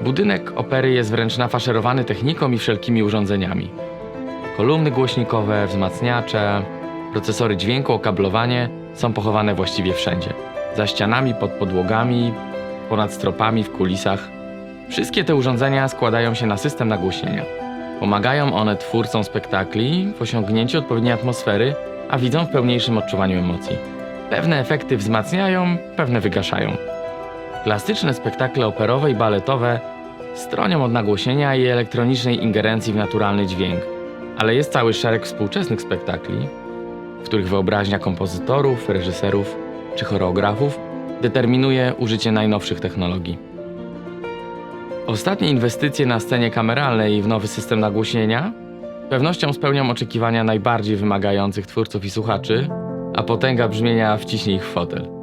Budynek opery jest wręcz nafaszerowany techniką i wszelkimi urządzeniami. Kolumny głośnikowe, wzmacniacze, procesory dźwięku, okablowanie są pochowane właściwie wszędzie. Za ścianami, pod podłogami, ponad stropami, w kulisach. Wszystkie te urządzenia składają się na system nagłośnienia. Pomagają one twórcom spektakli w osiągnięciu odpowiedniej atmosfery, a widzom w pełniejszym odczuwaniu emocji. Pewne efekty wzmacniają, pewne wygaszają. Klasyczne spektakle operowe i baletowe stronią od nagłośnienia i elektronicznej ingerencji w naturalny dźwięk, ale jest cały szereg współczesnych spektakli, w których wyobraźnia kompozytorów, reżyserów czy choreografów determinuje użycie najnowszych technologii. Ostatnie inwestycje na scenie kameralnej i w nowy system nagłośnienia pewnością spełnią oczekiwania najbardziej wymagających twórców i słuchaczy, a potęga brzmienia wciśnie ich w fotel.